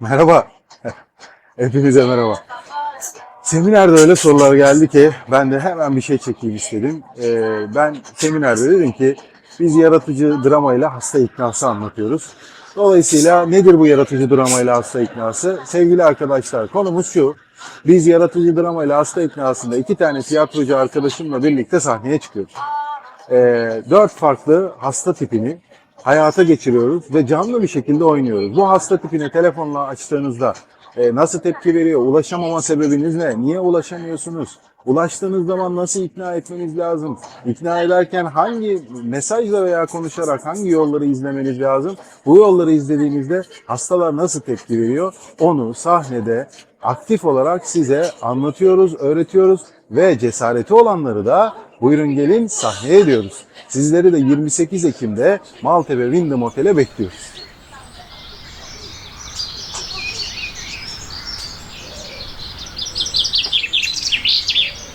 Merhaba. Hepinize merhaba. Seminerde öyle sorular geldi ki ben de hemen bir şey çekeyim istedim. Ee, ben seminerde dedim ki biz yaratıcı dramayla hasta iknası anlatıyoruz. Dolayısıyla nedir bu yaratıcı dramayla hasta iknası? Sevgili arkadaşlar konumuz şu. Biz yaratıcı dramayla hasta iknasında iki tane tiyatrocu arkadaşımla birlikte sahneye çıkıyoruz. Ee, dört farklı hasta tipini hayata geçiriyoruz ve canlı bir şekilde oynuyoruz. Bu hasta tipine telefonla açtığınızda e, nasıl tepki veriyor? Ulaşamama sebebiniz ne? Niye ulaşamıyorsunuz? Ulaştığınız zaman nasıl ikna etmeniz lazım? İkna ederken hangi mesajla veya konuşarak hangi yolları izlemeniz lazım? Bu yolları izlediğinizde hastalar nasıl tepki veriyor? Onu sahnede aktif olarak size anlatıyoruz, öğretiyoruz ve cesareti olanları da buyurun gelin sahneye diyoruz. Sizleri de 28 Ekim'de Maltepe Wyndham Otel'e bekliyoruz.